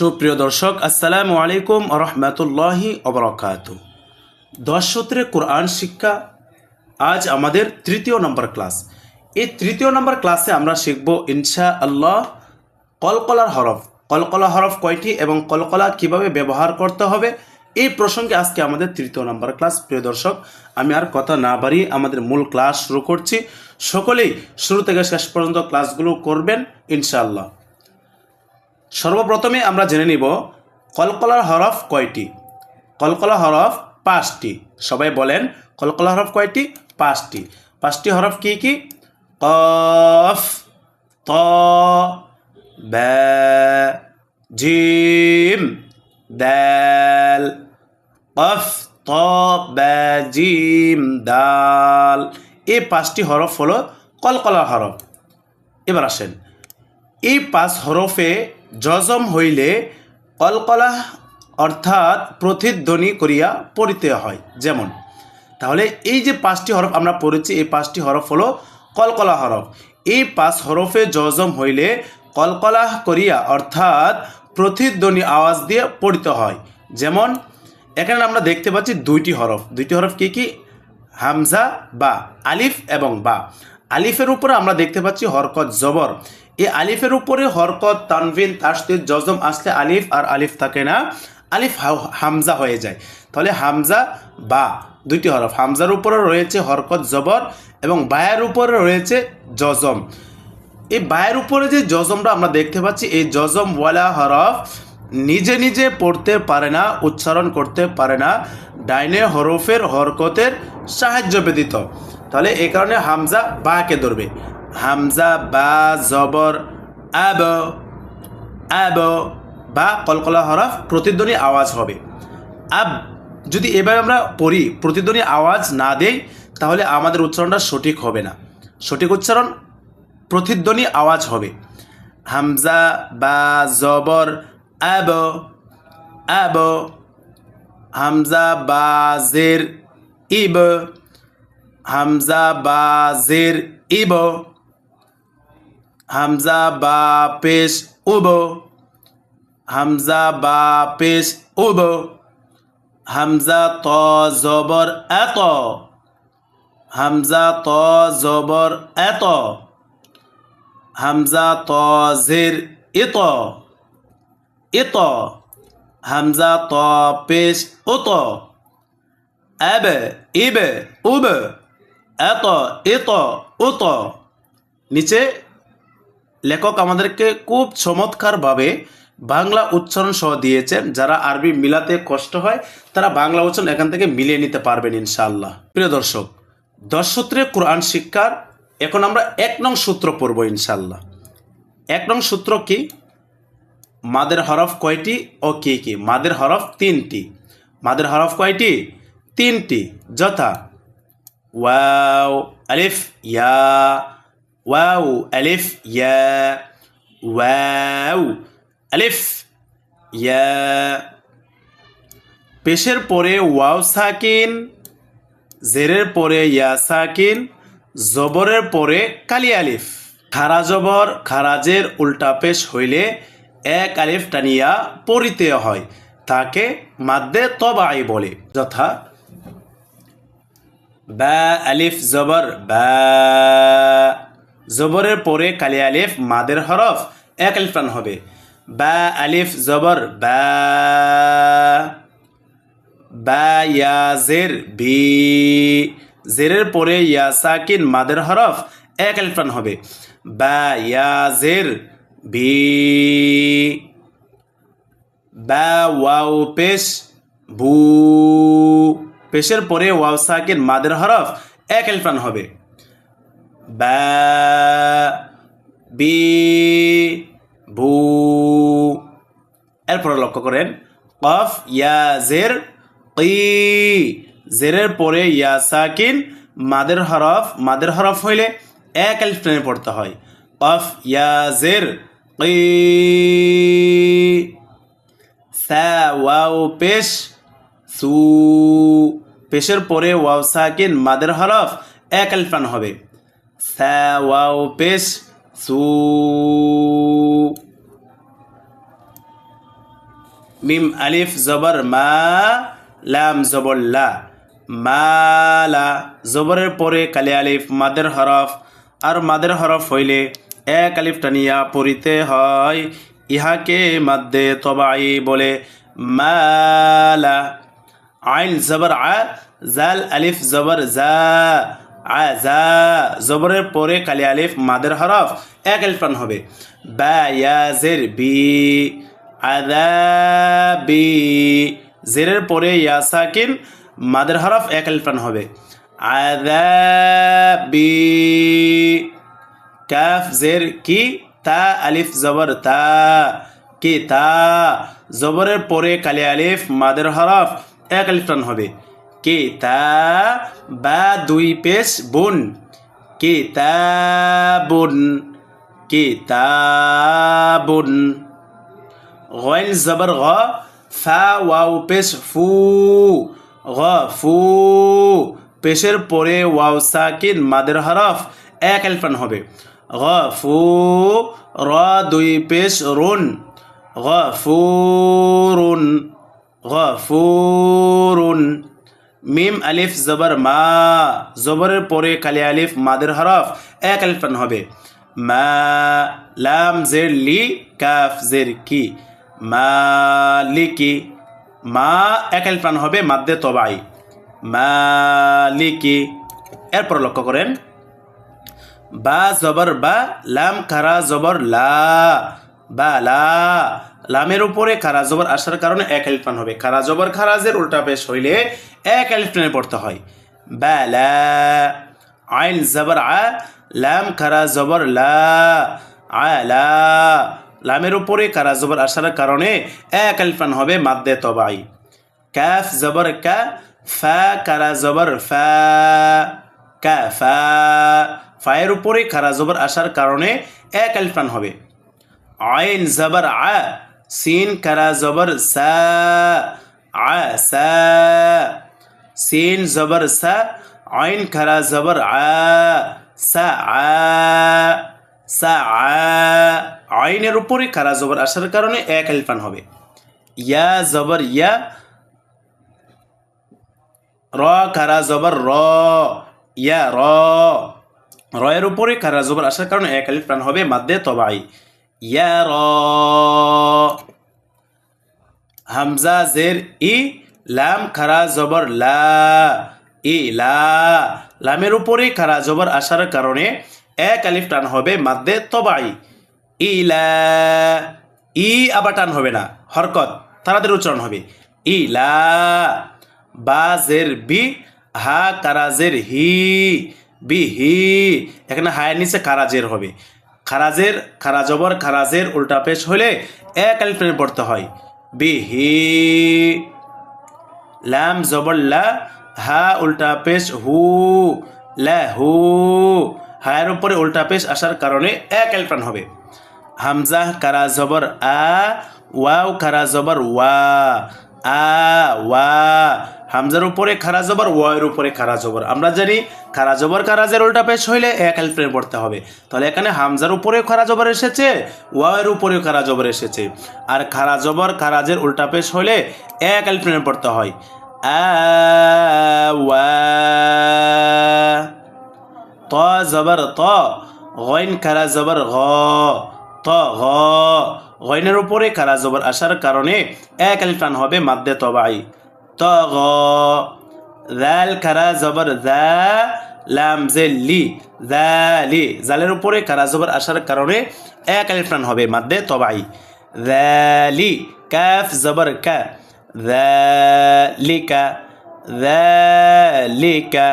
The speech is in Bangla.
সুপ্রিয় দর্শক, আসসালামু আলাইকুম রহমতুল্লাহি অবরকাত দশ সূত্রে কোরআন শিক্ষা আজ আমাদের তৃতীয় নম্বর ক্লাস। এই তৃতীয় নম্বর ক্লাসে আমরা শিখব ইনশা আল্লাহ কলকলার হরফ। কলকলা হরফ কয়টি এবং কলকলা কীভাবে ব্যবহার করতে হবে? এই প্রসঙ্গে আজকে আমাদের তৃতীয় নম্বর ক্লাস। প্রিয় দর্শক, আমি আর কথা না বাড়িয়ে আমাদের মূল ক্লাস শুরু করছি। সকলেই শুরু থেকে শেষ পর্যন্ত ক্লাসগুলো করবেন ইনশাআল্লাহ। সর্বপ্রথমে আমরা জেনে নিব কলকলার হরফ কয়টি? কলকলা হরফ পাঁচটি। সবাই বলেন কলকলা হরফ কয়টি? পাঁচটি। পাঁচটি হরফ কি কি? কফ, ত জিম, দাল, কফ, ত জিম, দাল। এই পাঁচটি হরফ হলো কলকলা হরফ। এবার আসেন। এই পাঁচ হরফে জজম হইলে কলকলা অর্থাৎ প্রতিধ্বনি করিয়া পড়িতে হয়, যেমন। তাহলে এই যে পাঁচটি হরফ আমরা পড়েছি, এই পাঁচটি হরফ হলো কলকলা হরফ। এই পাঁচ হরফে যজম হইলে কলকলা করিয়া অর্থাৎ প্রতিধ্বনি আওয়াজ দিয়ে পড়িতে হয়, যেমন। এখানে আমরা দেখতে পাচ্ছি দুইটি হরফ। দুইটি হরফ কি কি? হামজা, বা আলিফ এবং বা। আলিফের উপরে আমরা দেখতে পাচ্ছি হরকত জবর। এই আলিফের উপরে হরকত, তানভিন তাসদিদ জজম আসলে আলিফ আর আলিফ থাকে না। আলিফ হামজা হয়ে যায়। তাহলে হামজা বা, দুইটি হরফ। হামজার উপরে রয়েছে হরকত, জবর এবং বায়ের উপরে রয়েছে জজম। এই বায়ের উপরে যে জজমটা আমরা দেখতে পাচ্ছি, এই জজম ওয়ালা হরফ নিজে নিজে পড়তে পারে না, উচ্চারণ করতে পারে না। ডাইনে হরফের হরকতের সাহায্য ব্যতীত। তাহলে এই কারণে হামজা বাকে ধরবে। হামজা বা জবর, আব আব বা কলকলা হরফ প্রতিধ্বনি আওয়াজ হবে। আব যদি এভাবে আমরা পড়ি, প্রতিধ্বনি আওয়াজ না দেই, তাহলে আমাদের উচ্চারণটা সঠিক হবে না। সঠিক উচ্চারণ, প্রতিধ্বনি আওয়াজ হবে। হামজা বা জবর, আব আব, হামজা বা জের, ইব, হামজা বা জের, ইব হামজা বা পেশ উব হামজা বা পেশ উব হামজা ত জবর এত হামজা ত জবর এত হামজা ত জের এত এত হামজা ত পেশ উত আব ইব উব এত এত উত নিচে লেখক আমাদেরকে খুব চমৎকারভাবে বাংলা উচ্চারণ সহ দিয়েছেন। যারা আরবি মিলাতে কষ্ট হয়, তারা বাংলা উচ্চারণ এখান থেকে মিলিয়ে নিতে পারবেন ইনশাআল্লাহ। প্রিয় দর্শক, দশ সূত্রে কোরআন শিক্ষার এখন আমরা এক নং সূত্র পড়ব ইনশাল্লাহ এক নং সূত্র কি? মাদের হরফ কয়টি ও কি কি? মাদের হরফ তিনটি। মাদের হরফ কয়টি? তিনটি। যথা, ওয়াও, আলিফ, ইয়া ওয়াও আলিফ ইয়া ওয়াও আলিফ ইয়া পেশের পরে ওয়াও সাকিন, জেরের পরে ইয়া সাকিন, জবরের পরে কালি আলিফ। খারা জবর খারাজের উল্টা পেশ হইলে এক আলিফ টানিয়া পড়িতে হয়। তাকে মাদ্দে তবাই বলে। যথা, বা আলিফ জবর, বা জবরের পরে কালি আলিফ, মাদের হরফ, এক আলিফ টান হবে। বা আলিফ জবর, বা বা বি, জেরের পরে ইয়া সাকিন, মাদের হরফ, এক আলিফ টান হবে। বা ইয়া জের, বি, বা ওয়াও পেশ ভু পেশের পরে ওয়াও সাকিন, মাদের হরফ, এক আলিফ টান হবে। বা, বি, ভু। এরপরে লক্ষ্য করেন, কফ, ইয়া, জের কি জেরের পরে ইয়া, সাকিন, মাদের হরফ মাদের হরফ হইলে এক আলিফ পড়তে হয়। কফ, ইয়া, জের কি ওয়াও, পেশ, সু। পেশের পরে ওয়াও, সাকিন, মাদের হরফ এক আলিফ হবে। সা ওয়াও পেশ সু মিম আলিফ জবর মা লাম জবর লা মালা জবরের পরে কালি আলিফ মাদের হরফ আর মাদের হরফ হইলে এক আলিফ টানিয়া পড়িতে হয় ইহাকে মাদ্দে তবাই বলে মালা আইন জবর আ জাল আলিফ জবর জা আ জা জবরের পরে কালি আলিফ, মাদের হরফ, এক আলিফ টান হবে। বা ইয়া জের বি জেরের পরে ইয়া সাকিন, মাদের হরফ এক আলিফ হবে। আদাবি কাফ, জের, কি, তা, আলিফ, জবর, তা, কি, তা, জবরের পরে কালি আলিফ, মাদের হরফ এক আলিফ হবে। কি তা বা দুই পেশ বুন কি তা বুন কি তা বুন غين زبر غ ফা ওয়াও পেশ ফু غ ফু পেশের পরে ওয়াও সাকিন মাদের হরফ এক আলফান হবে غ ফু র দুই পেশ রুন غ ফুরুন غ ফুরুন মিম, আলিফ, জবর, মা। জবরের পরে কালি, আলিফ, মাদের হরফ। এক আলিফান হবে। মা, লাম, জের, লি, কাফ, জের, কি। মালিকি মা একাল প্রাণ হবে মাদ্দে তবাই। মালিকি এরপর লক্ষ্য করেন। বা, জবর, বা, লাম, খারা, জবর, লা। বা, লা। লামের উপরে খারা জবর আসার কারণে এক আলিফ হবে। খারা জবর খারাজের উল্টা পেশ হইলে এক আলিফ পড়তে হয়। বা লা আইন জবর আ, লাম খারা জবর লা লামের উপরে কারা জবর আসার কারণে এক আলিফান হবে মাদ্দে তবাই। কাফ জবর কা, ফা কারা জবর ফা। কা ফা ফায়ের উপরে কারা জবর আসার কারণে এক আলিফান হবে। আইন জবর আ সিন কারা জবর সা, আ, সা। সিন জবর সা, আইন খারা জবর আ, সা আ, সা আইনের উপরে খারা জবর আসার কারণে এক আলিফান হবে। ইয়া জবর ইয়া, র খারা জবর র, ইয়া র। রয়ের উপরে খারা জবর আসার কারণে এক আলিফান হবে মাদ্দে তবাই। ইয়া র হামজা জের ই লাম খারা জবর লা ই লা লামের উপরে খারা জবর আসার কারণে এক আলিফ টান হবে মাদ্দে তবাই ইলা ই আবার টান হবে না হরকত তারাদের উচ্চারণ হবে ইলা বা জের বি হা কারাজের হি বি হি এখানে হায়ের নিচে কারাজের হবে খারাজের, খারাজবর, খারাজের উল্টা পেশ হলে এক আলিফ পড়তে হয়। বি হি লাম জবর লা, হা উল্টা পেশ হু, লা হু, হায়ের উপরে উল্টা পেশ আসার কারণে এক এলফান হবে। হামজা কারা জবর আ, ওয়াও খারা জবর ওয়া ওয়া, হামজার উপরে খারা জবর ওয়ের উপরে খারা জবর। আমরা জানি খারা জবর খারাজের উল্টা পেশ হইলে এক এলফ্রেন পড়তে হবে। তাহলে এখানে হামজার উপরে খারা জবর এসেছে ওয়ার উপরে খারা জবর এসেছে। আর খারা জবর খারাজের উল্টা পেশ হইলে এক এলফ্রেন পড়তে হয়। আ, ওয়া, ত জবর, ত, গইন খারা জবর ঘ ত ঘ গয়নের উপরে খারা জবর আসার কারণে এক আলিফ হবে মাদ্দে তবাই। ত গ জাল খারা জবর জা, লাম জে লি জালি জালের উপরে খারা জবর আসার কারণে এক আলিফ হবে মাদ্দে তবাই। জালি কাফ জবর কা। জালিকা জালিকা